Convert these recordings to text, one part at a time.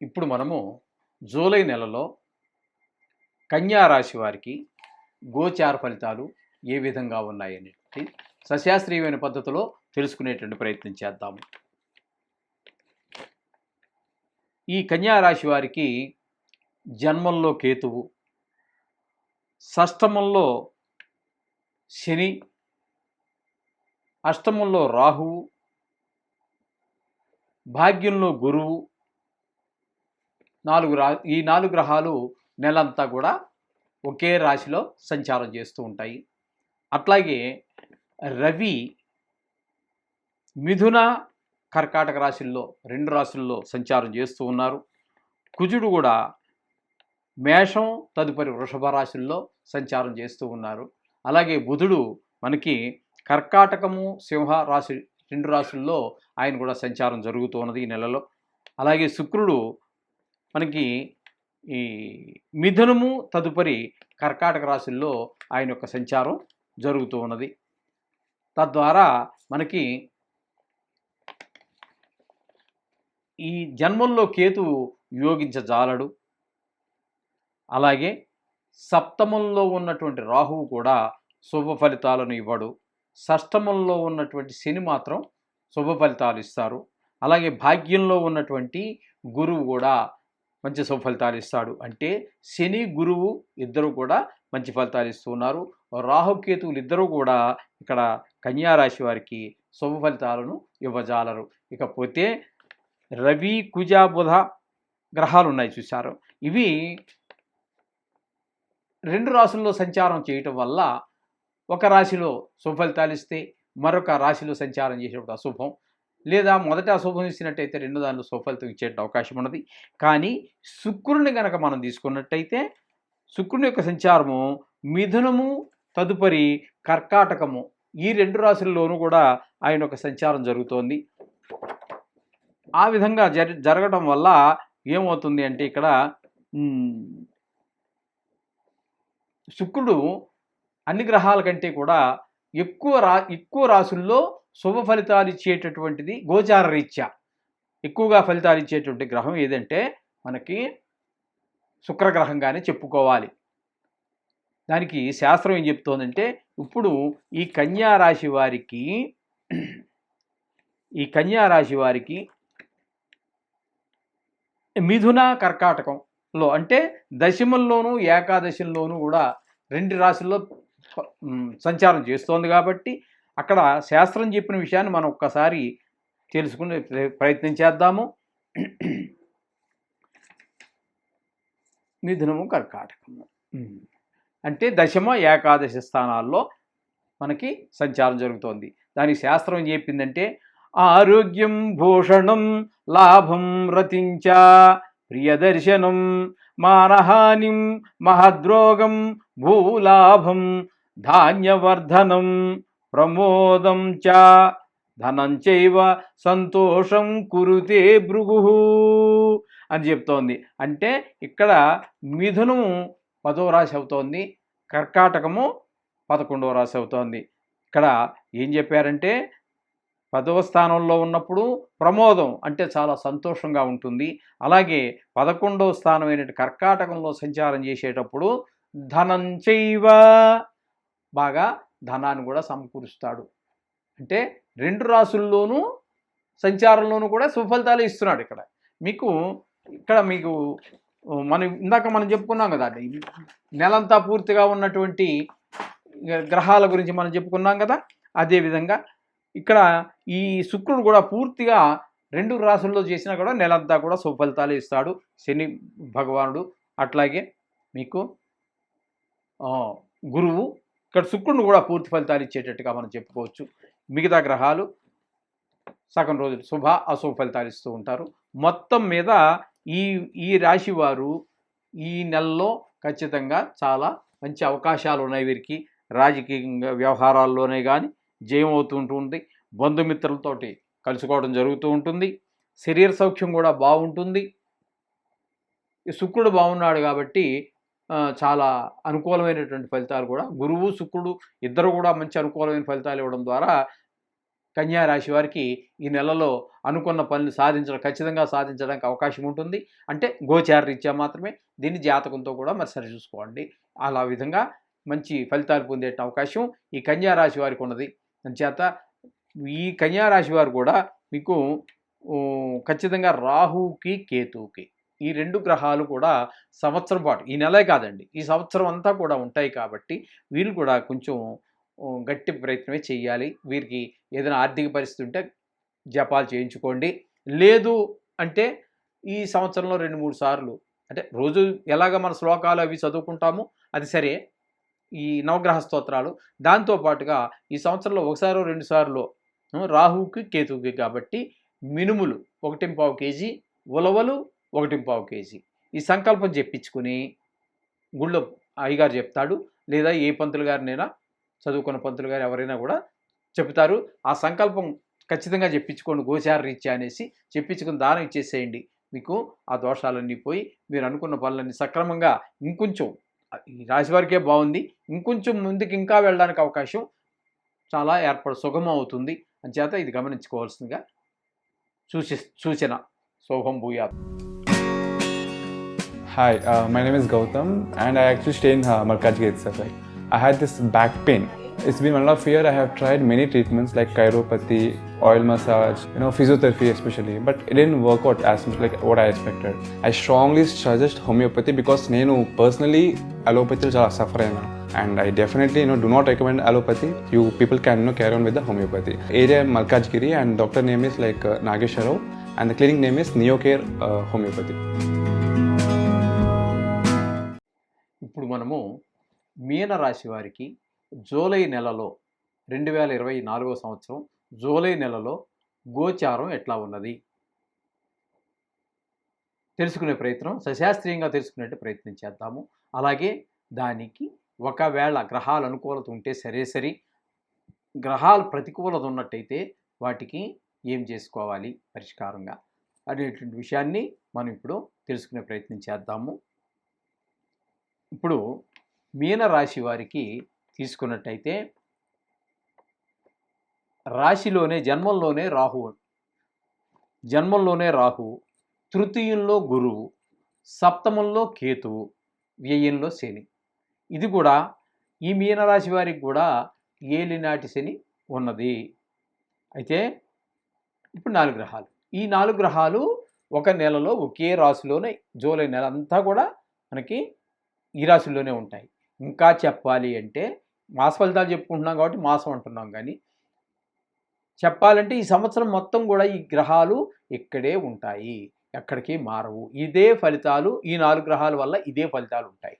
ఇప్పుడు మనము జూలై నెలలో కన్యారాశి వారికి గోచార ఫలితాలు ఏ విధంగా ఉన్నాయనేది సశాస్త్రీయమైన పద్ధతిలో తెలుసుకునేటువంటి ప్రయత్నం చేద్దాము. ఈ కన్యారాశి వారికి జన్మంలో కేతువు షష్టమంలో శని అష్టమంలో రాహువు భాగ్యంలో గురువు నాలుగు రా ఈ నాలుగు గ్రహాలు నెలంతా కూడా ఒకే రాశిలో సంచారం చేస్తూ ఉంటాయి. అట్లాగే రవి మిథున కర్కాటక రాశుల్లో రెండు రాశుల్లో సంచారం చేస్తూ ఉన్నారు. కుజుడు కూడా మేషం తదుపరి వృషభ రాశుల్లో సంచారం చేస్తూ ఉన్నారు. అలాగే బుధుడు మనకి కర్కాటకము సింహ రాశి రెండు రాశుల్లో ఆయన కూడా సంచారం జరుగుతూ ఉన్నది ఈ నెలలో. అలాగే శుక్రుడు మనకి ఈ మిథునము తదుపరి కర్కాటక రాశుల్లో ఆయన యొక్క సంచారం జరుగుతూ ఉన్నది. తద్వారా మనకి ఈ జన్మంలో కేతు యోగించజాలడు అలాగే సప్తమంలో ఉన్నటువంటి రాహువు కూడా శుభ ఫలితాలను ఇవ్వడు. షష్టమంలో ఉన్నటువంటి శని మాత్రం శుభ ఫలితాలు ఇస్తారు. అలాగే భాగ్యంలో ఉన్నటువంటి గురువు కూడా మంచి సుఫలితాలు ఇస్తాడు. అంటే శని గురువు ఇద్దరు కూడా మంచి ఫలితాలు ఇస్తున్నారు రాహుకేతువులు ఇద్దరూ కూడా ఇక్కడ కన్యా రాశి వారికి శుభ ఫలితాలను ఇవ్వజాలరు. ఇకపోతే రవి కుజ బుధ గ్రహాలు ఉన్నాయి చూశారు. ఇవి రెండు రాశుల్లో సంచారం చేయటం వల్ల ఒక రాశిలో శుభఫలితాలు ఇస్తే మరొక రాశిలో సంచారం చేసేటప్పుడు అశుభం. లేదా మొదట అశుభం ఇచ్చినట్టయితే రెండు దానిలో సుఫలితం ఇచ్చే అవకాశం ఉన్నది. కానీ శుక్రుని గనక మనం తీసుకున్నట్టయితే శుక్రుని యొక్క సంచారము మిథునము తదుపరి కర్కాటకము ఈ రెండు రాశుల్లోనూ కూడా ఆయన యొక్క సంచారం జరుగుతోంది. ఆ విధంగా జర జరగడం వల్ల ఏమవుతుంది అంటే ఇక్కడ శుక్రుడు అన్ని గ్రహాల కంటే కూడా ఎక్కువ రా ఎక్కువ రాసుల్లో శుభ ఫలితాలు ఇచ్చేటటువంటిది గోచార రీత్యా. ఎక్కువగా ఫలితాలు ఇచ్చేటువంటి గ్రహం ఏదంటే మనకి శుక్రగ్రహంగానే చెప్పుకోవాలి. దానికి శాస్త్రం ఏం చెప్తోందంటే ఇప్పుడు ఈ కన్యా రాశి వారికి ఈ కన్యా రాశి వారికి మిథున కర్కాటకంలో అంటే దశమంలోనూ ఏకాదశంలోనూ కూడా రెండు రాశుల్లో సంచారం చేస్తోంది కాబట్టి అక్కడ శాస్త్రం చెప్పిన విషయాన్ని మనం ఒక్కసారి తెలుసుకునే ప్ర- ప్రయత్నం చేద్దాము. మిథునము కర్కాటకము. అంటే దశమ ఏకాదశి స్థానాల్లో మనకి సంచారం జరుగుతోంది. దానికి శాస్త్రం ఏం చెప్పిందంటే ఆరోగ్యం భూషణం లాభం రతించ ప్రియదర్శనం మానహానిం మహద్రోగం భూలాభం ధాన్యవర్ధనం ప్రమోదం చ. ధనంచైవ సంతోషం కురుతే భృగు. అని చెప్తోంది. అంటే ఇక్కడ మిథునము పదో రాశి అవుతోంది కర్కాటకము పదకొండవ రాశి అవుతోంది. ఇక్కడ ఏం చెప్పారంటే పదవ స్థానంలో ఉన్నప్పుడు ప్రమోదం అంటే చాలా సంతోషంగా ఉంటుంది. అలాగే పదకొండవ స్థానమైన కర్కాటకంలో సంచారం చేసేటప్పుడు ధనంచైవ బాగా ధనాన్ని కూడా సమకూరుస్తాడు. అంటే రెండు రాసుల్లోనూ సంచారంలోనూ కూడా సుఫలితాలు ఇస్తున్నాడు ఇక్కడ. మీకు ఇక్కడ మీకు మనం ఇందాక మనం చెప్పుకున్నాం కదా నెలంతా పూర్తిగా ఉన్నటువంటి గ్రహాల గురించి మనం చెప్పుకున్నాం కదా అదేవిధంగా ఇక్కడ ఈ శుక్రుడు కూడా పూర్తిగా రెండు రాసుల్లో చేసినా కూడా నెలంతా కూడా సుఫలితాలు ఇస్తాడు శని భగవానుడు. అట్లాగే మీకు గురువు ఇక్కడ శుక్రుడు కూడా పూర్తి ఫలితాలు ఇచ్చేటట్టుగా మనం చెప్పుకోవచ్చు. మిగతా గ్రహాలు సగం రోజులు శుభ అశుభ ఫలితాలు ఇస్తూ ఉంటారు. మొత్తం మీద ఈ ఈ రాశి వారు ఈ నెలలో ఖచ్చితంగా చాలా మంచి అవకాశాలు ఉన్నాయి వీరికి. రాజకీయ వ్యవహారాల్లోనే కానీ జయం అవుతూ ఉంటుంది బంధుమిత్రులతోటి కలుసుకోవడం జరుగుతూ ఉంటుంది. శరీర సౌఖ్యం కూడా బాగుంటుంది. శుక్రుడు బాగున్నాడు కాబట్టి చాలా అనుకూలమైనటువంటి ఫలితాలు కూడా గురువు శుక్రుడు ఇద్దరు కూడా మంచి అనుకూలమైన ఫలితాలు ఇవ్వడం ద్వారా కన్యా రాశి వారికి ఈ నెలలో అనుకున్న పనులు సాధించడం ఖచ్చితంగా సాధించడానికి అవకాశం ఉంటుంది. అంటే గోచార రీత్యా మాత్రమే దీన్ని జాతకంతో కూడా మరి సరి చూసుకోండి. అలా విధంగా మంచి ఫలితాలు పొందే అవకాశం ఈ కన్యా రాశి వారికి ఉన్నది. అంచేత ఈ కన్యా రాశి వారు కూడా మీకు ఖచ్చితంగా రాహుకి కేతువుకి ఈ రెండు గ్రహాలు కూడా సంవత్సరం పాటు ఈ నెలే కాదండి ఈ సంవత్సరం అంతా కూడా ఉంటాయి కాబట్టి వీళ్ళు కూడా కొంచెం గట్టి ప్రయత్నమే చేయాలి వీరికి ఏదైనా ఆర్థిక పరిస్థితి ఉంటే జపాలు చేయించుకోండి. లేదు అంటే ఈ సంవత్సరంలో రెండు మూడు సార్లు అంటే రోజు ఎలాగ మన శ్లోకాలు అవి చదువుకుంటామో అది సరే. ఈ నవగ్రహ స్తోత్రాలు దాంతోపాటుగా ఈ సంవత్సరంలో ఒకసారో రెండు సార్లు రాహుకి కేతువుకి కాబట్టి మినుములు ఒకటింపావు కేజీ ఉలవలు ఒకటి పావు కేజీ. ఈ సంకల్పం చెప్పించుకుని గుళ్ళో అయ్యగారు చెప్తాడు లేదా ఏ పంతులు గారినైనా చదువుకున్న పంతులు గారు ఎవరైనా కూడా చెప్తారు. ఆ సంకల్పం ఖచ్చితంగా చెప్పించుకోండి గోచార రీత్యా అనేసి చెప్పించుకుని దానం ఇచ్చేసేయండి. మీకు ఆ దోషాలన్నీ పోయి మీరు అనుకున్న పనులన్నీ సక్రమంగా ఇంకొంచెం ఈ రాశి వారికే బాగుంది. ఇంకొంచెం ముందుకు ఇంకా వెళ్ళడానికి అవకాశం చాలా ఏర్పడ సుగమం అవుతుంది. అంచేత ఇది గమనించుకోవాల్సిందిగా సూచి సూచన. శోభం భూయాత్. Hi, uh, my name is Gautam, and I actually stay in uh, Malkajgiri itself. Like, I had this back pain. It's been one and a half year. I have tried many treatments like chiropathy, oil massage, you know, physiotherapy especially, but it didn't work out as much like what I expected. I strongly suggest homeopathy because నేను personally allopathy చాలా suffer అయినా and I definitely you know do not recommend allopathy. You people can you know carry on with the homeopathy. Area Malkajgiri and doctor name is like uh, Nagesh Rao and the clinic name is Neocare uh, Homeopathy. ఇప్పుడు మనము మీన రాశి వారికి July నెలలో రెండు వేల ఇరవై నాలుగో సంవత్సరం జూలై నెలలో గోచారం ఎట్లా ఉన్నది? తెలుసుకునే ప్రయత్నం సశాస్త్రీయంగా తెలుసుకునేట్టు ప్రయత్నం చేద్దాము. అలాగే దానికి ఒకవేళ గ్రహాలు అనుకూలత ఉంటే సరే సరి గ్రహాలు ప్రతికూలత ఉన్నట్టయితే వాటికి ఏం చేసుకోవాలి పరిష్కారంగా అనేటువంటి విషయాన్ని మనం ఇప్పుడు తెలుసుకునే ప్రయత్నం చేద్దాము. ఇప్పుడు మీనరాశి వారికి తీసుకున్నట్టయితే రాశిలోనే జన్మంలోనే రాహు జన్మంలోనే రాహు తృతీయంలో గురువు సప్తమంలో కేతువు వ్యయంలో శని. ఇది కూడా ఈ మీనరాశి వారికి కూడా ఏలినాటి శని ఉన్నది. అయితే ఇప్పుడు నాలుగు గ్రహాలు. ఈ నాలుగు గ్రహాలు ఒక నెలలో ఒకే రాశిలోనే జూలై నెల అంతా కూడా మనకి ఈ రాశుల్లోనే ఉంటాయి. ఇంకా చెప్పాలి అంటే మాస ఫలితాలు చెప్పుకుంటున్నాం కాబట్టి మాసం అంటున్నాం కానీ చెప్పాలంటే ఈ సంవత్సరం మొత్తం కూడా ఈ గ్రహాలు ఇక్కడే ఉంటాయి. ఎక్కడికి మారవు. ఇదే ఫలితాలు ఈ నాలుగు గ్రహాల వల్ల ఇదే ఫలితాలు ఉంటాయి.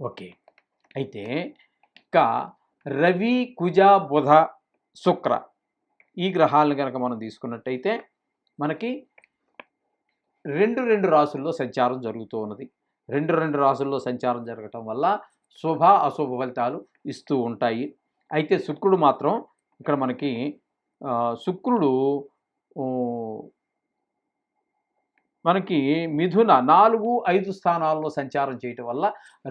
ఓకే. అయితే ఇంకా రవి కుజ బుధ శుక్ర ఈ గ్రహాలను కనుక మనం తీసుకున్నట్టయితే మనకి రెండు రెండు రాసుల్లో సంచారం జరుగుతూ ఉన్నది. రెండు రెండు రాసుల్లో సంచారం జరగటం వల్ల శుభ అశుభ ఫలితాలు ఇస్తూ ఉంటాయి. అయితే శుక్రుడు మాత్రం ఇక్కడ మనకి శుక్రుడు మనకి మిథున నాలుగు ఐదు స్థానాల్లో సంచారం చేయటం వల్ల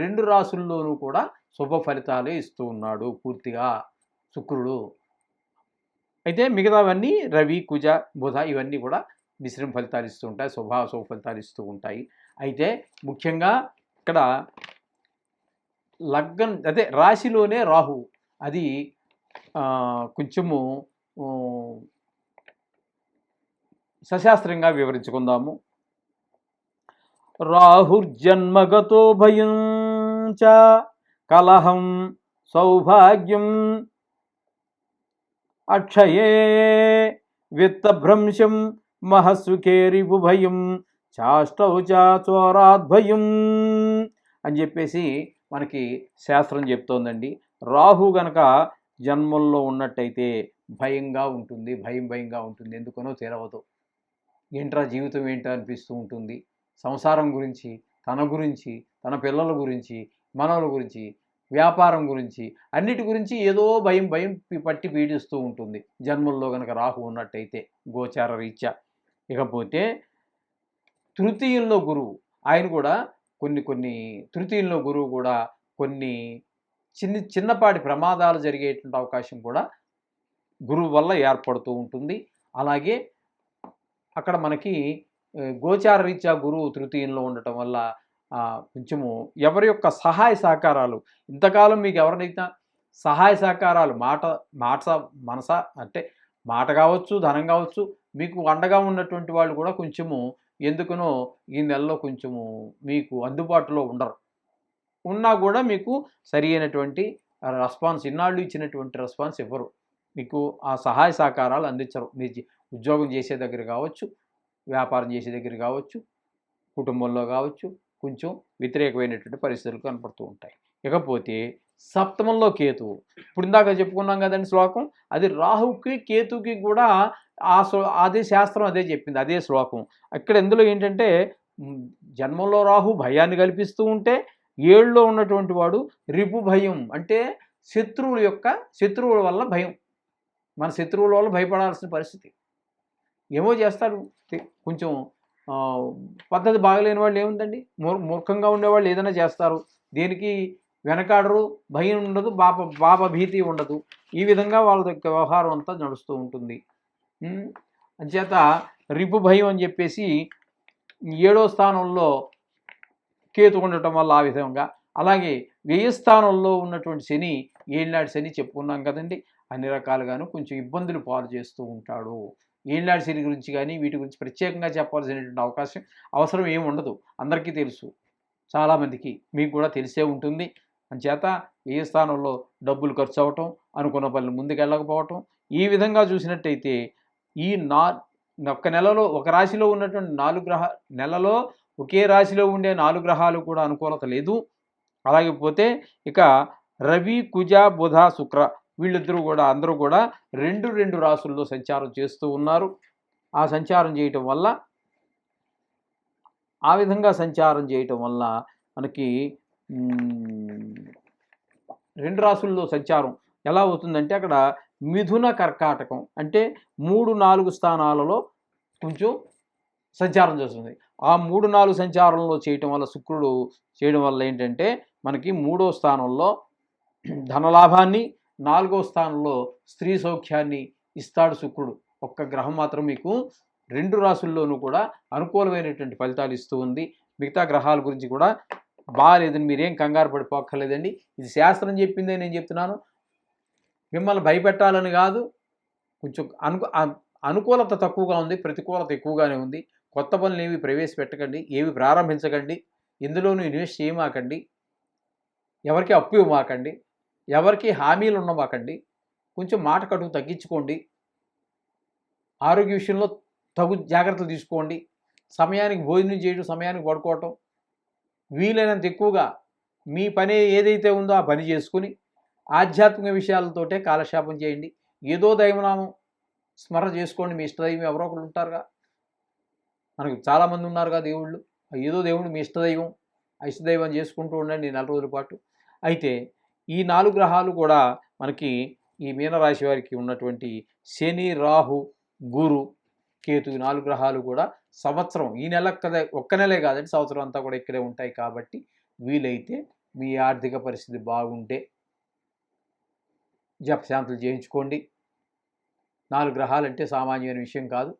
రెండు రాసుల్లోనూ కూడా శుభ ఫలితాలే ఇస్తూ ఉన్నాడు పూర్తిగా శుక్రుడు. అయితే మిగతావన్నీ రవి కుజ బుధ ఇవన్నీ కూడా మిశ్రమ ఫలితాలు ఇస్తూ ఉంటాయి శుభ అశుభ ఫలితాలు ఇస్తూ ఉంటాయి. అయితే ముఖ్యంగా ఇక్కడ లగ్నం అదే రాశిలోనే రాహు. అది కొంచెము సశాస్త్రంగా వివరించుకుందాము. రాహుర్జన్మగతో భయం చ కలహం సౌభాగ్యం అక్షయే విత్తభ్రంశం మహస్సుఖేరిపు భయం చాష్టౌ చోరాద్భయం అని చెప్పేసి మనకి శాస్త్రం చెప్తోందండి. రాహు గనక జన్మంలో ఉన్నట్టయితే భయంగా ఉంటుంది భయం భయంగా ఉంటుంది. ఎందుకనో తెలవదు. ఏంట్రా జీవితం ఏంటో అనిపిస్తూ ఉంటుంది. సంసారం గురించి తన గురించి తన పిల్లల గురించి మనవల గురించి వ్యాపారం గురించి అన్నిటి గురించి ఏదో భయం భయం పట్టి పీడిస్తూ ఉంటుంది. జన్మల్లో కనుక రాహు ఉన్నట్టయితే గోచార రీత్యా. ఇకపోతే తృతీయంలో గురువు. ఆయన కూడా కొన్ని కొన్ని తృతీయంలో గురువు కూడా కొన్ని చిన్న చిన్నపాటి ప్రమాదాలు జరిగేటువంటి అవకాశం కూడా గురువు వల్ల ఏర్పడుతూ ఉంటుంది. అలాగే అక్కడ మనకి గోచార రీత్యా గురువు తృతీయంలో ఉండటం వల్ల కొంచెము ఎవరి యొక్క సహాయ సహకారాలు ఇంతకాలం మీకు ఎవరినైతే సహాయ సహకారాలు మాట మాట మనస అంటే మాట కావచ్చు ధనం కావచ్చు మీకు అండగా ఉన్నటువంటి వాళ్ళు కూడా కొంచెము ఎందుకనో ఈ నెలలో కొంచెము మీకు అందుబాటులో ఉండరు. ఉన్నా కూడా మీకు సరి అయినటువంటి రెస్పాన్స్ ఇన్నాళ్ళు ఇచ్చినటువంటి రెస్పాన్స్ ఇవ్వరు. మీకు ఆ సహాయ సహకారాలు అందించరు. మీ ఉద్యోగం చేసే దగ్గర కావచ్చు వ్యాపారం చేసే దగ్గర కావచ్చు కుటుంబంలో కావచ్చు కొంచెం వ్యతిరేకమైనటువంటి పరిస్థితులు కనపడుతూ ఉంటాయి. ఇకపోతే సప్తమంలో కేతువు. ఇప్పుడు ఇందాక చెప్పుకున్నాం కదండి శ్లోకం అది రాహుకి కేతుకి కూడా ఆ శ్లో అదే శాస్త్రం అదే చెప్పింది అదే శ్లోకం. ఇక్కడ ఇందులో ఏంటంటే జన్మంలో రాహు భయాన్ని కల్పిస్తూ ఉంటే ఏళ్ళలో ఉన్నటువంటి వాడు రిపు భయం అంటే శత్రువుల యొక్క శత్రువుల వల్ల భయం. మన శత్రువుల వల్ల భయపడాల్సిన పరిస్థితి. ఏమో చేస్తారు కొంచెం పద్ధతి బాగలేని వాళ్ళు ఏముందండి? మూర్ మూర్ఖంగా ఉండేవాళ్ళు ఏదైనా చేస్తారు. దేనికి వెనకాడరు భయం ఉండదు బాప బాప భీతి ఉండదు. ఈ విధంగా వాళ్ళ యొక్క వ్యవహారం అంతా నడుస్తూ ఉంటుంది. అంచేత రిపు భయం అని చెప్పేసి ఏడో స్థానంలో కేతు ఉండటం వల్ల ఆ విధంగా. అలాగే వ్యయ స్థానంలో ఉన్నటువంటి శని ఏళ్ళనాడు శని చెప్పుకున్నాం కదండి. అన్ని రకాలుగాను కొంచెం ఇబ్బందులు పాలు చేస్తూ ఉంటాడు. ఏళ్ళనాడు శని గురించి కానీ వీటి గురించి ప్రత్యేకంగా చెప్పాల్సినటువంటి అవకాశం అవసరం ఏమి ఉండదు. అందరికీ తెలుసు. చాలామందికి మీకు కూడా తెలిసే ఉంటుంది. అంచేత ఏ స్థానంలో డబ్బులు ఖర్చు అవ్వటం అనుకున్న పనులు ముందుకెళ్ళకపోవటం ఈ విధంగా చూసినట్టయితే ఈ నా ఒక్క నెలలో ఒక రాశిలో ఉన్నటువంటి నాలుగు గ్రహ నెలలో ఒకే రాశిలో ఉండే నాలుగు గ్రహాలు కూడా అనుకూలత లేదు. అలాగే పోతే ఇక రవి కుజ బుధ శుక్ర వీళ్ళిద్దరూ కూడా అందరూ కూడా రెండు రెండు రాసుల్లో సంచారం చేస్తూ ఉన్నారు. ఆ సంచారం చేయటం వల్ల ఆ విధంగా సంచారం చేయటం వల్ల మనకి రెండు రాసుల్లో సంచారం ఎలా అవుతుందంటే అక్కడ మిథున కర్కాటకం అంటే మూడు నాలుగు స్థానాలలో కొంచెం సంచారం చేస్తుంది. ఆ మూడు నాలుగు సంచారంలో చేయటం వల్ల శుక్రుడు చేయడం వల్ల ఏంటంటే మనకి మూడో స్థానంలో ధనలాభాన్ని నాలుగో స్థానంలో స్త్రీ సౌఖ్యాన్ని ఇస్తాడు శుక్రుడు. ఒక్క గ్రహం మాత్రం మీకు రెండు రాసుల్లోనూ కూడా అనుకూలమైనటువంటి ఫలితాలు ఇస్తూ ఉంది. మిగతా గ్రహాల గురించి కూడా బాగాలేదని మీరేం కంగారు పడిపోక్కర్లేదండి. ఇది శాస్త్రం చెప్పిందే నేను చెప్తున్నాను. మిమ్మల్ని భయపెట్టాలని కాదు. కొంచెం అనుకు అనుకూలత తక్కువగా ఉంది ప్రతికూలత ఎక్కువగానే ఉంది. కొత్త పనులు ఏవి ప్రవేశపెట్టకండి ఏవి ప్రారంభించకండి ఇందులోనూ ఇన్వెస్ట్ చేయమాకండి ఎవరికి అప్పు ఇవ్వమాకండి ఎవరికి హామీలు ఉండమాకండి కొంచెం మాట కడుపు తగ్గించుకోండి ఆరోగ్య విషయంలో తగు జాగ్రత్తలు తీసుకోండి సమయానికి భోజనం చేయడం సమయానికి పడుకోవటం వీలైనంత ఎక్కువగా మీ పని ఏదైతే ఉందో ఆ పని చేసుకుని ఆధ్యాత్మిక విషయాలతోటే కాలక్షేపం చేయండి. ఏదో దైవనామం స్మరణ చేసుకోండి. మీ ఇష్టదైవం ఎవరో ఒకరు ఉంటారుగా. మనకు చాలామంది ఉన్నారుగా దేవుళ్ళు. ఏదో దేవుడు మీ ఇష్టదైవం ఆ ఇష్టదైవం చేసుకుంటూ ఉండండి నెల రోజుల పాటు. అయితే ఈ నాలుగు గ్రహాలు కూడా మనకి ఈ మీనరాశి వారికి ఉన్నటువంటి శని రాహు గురు కేతు ఈ నాలుగు గ్రహాలు కూడా సంవత్సరం ఈ నెల కదా ఒక్క నెలే కాదండి. సంవత్సరం అంతా కూడా ఇక్కడే ఉంటాయి కాబట్టి వీలైతే మీ ఆర్థిక పరిస్థితి బాగుంటే జపశాంతులు చేయించుకోండి నాలుగు గ్రహాలు అంటే సామాన్యమైన విషయం కాదు.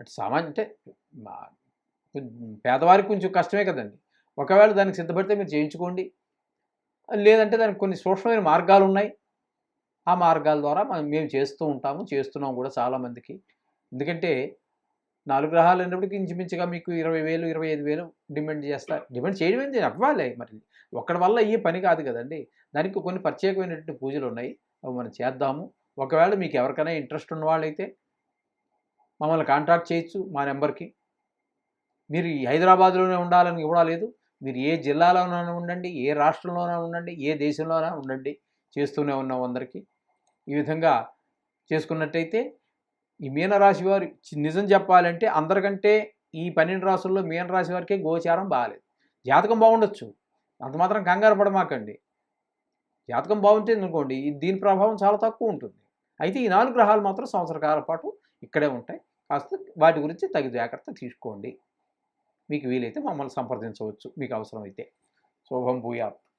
అంటే సామాన్య అంటే పేదవారికి కొంచెం కష్టమే కదండి. ఒకవేళ దానికి సిద్ధపడితే మీరు చేయించుకోండి లేదంటే దానికి కొన్ని సూక్ష్మమైన మార్గాలు ఉన్నాయి ఆ మార్గాల ద్వారా మనం మేము చేస్తూ ఉంటాము చేస్తున్నాం కూడా చాలామందికి. ఎందుకంటే నాలుగు గ్రహాలు అయినప్పటికీ ఇంచుమించుగా మీకు ఇరవై వేలు ఇరవై ఐదు వేలు డిమాండ్ చేస్తారు డిమాండ్ చేయడం ఏంటి అవ్వాలి మరి. ఒక్కడి వల్ల అయ్యే పని కాదు కదండి. దానికి కొన్ని ప్రత్యేకమైనటువంటి పూజలు ఉన్నాయి అవి మనం చేద్దాము. ఒకవేళ మీకు ఎవరికైనా ఇంట్రెస్ట్ ఉన్న వాళ్ళైతే మమ్మల్ని కాంటాక్ట్ చేయొచ్చు మా నెంబర్కి. మీరు హైదరాబాద్లోనే ఉండాలని కూడా లేదు. మీరు ఏ జిల్లాలోనైనా ఉండండి ఏ రాష్ట్రంలోనైనా ఉండండి ఏ దేశంలోనైనా ఉండండి. చేస్తూనే ఉన్నాం అందరికీ. ఈ విధంగా చేసుకున్నట్టయితే ఈ మీనరాశి వారు నిజం చెప్పాలంటే అందరికంటే ఈ పన్నెండు రాసుల్లో మీనరాశి వారికే గోచారం బాగాలేదు జాతకం బాగుండొచ్చు. అంత మాత్రం కంగారు పడమాకండి. జాతకం బాగుంటుంది అనుకోండి దీని ప్రభావం చాలా తక్కువ ఉంటుంది. అయితే ఈ నాలుగు గ్రహాలు మాత్రం సంవత్సర కాల పాటు ఇక్కడే ఉంటాయి. కాస్త వాటి గురించి తగు జాగ్రత్త తీసుకోండి. మీకు వీలైతే మమ్మల్ని సంప్రదించవచ్చు. మీకు అవసరమైతే. శుభం భూయాత్.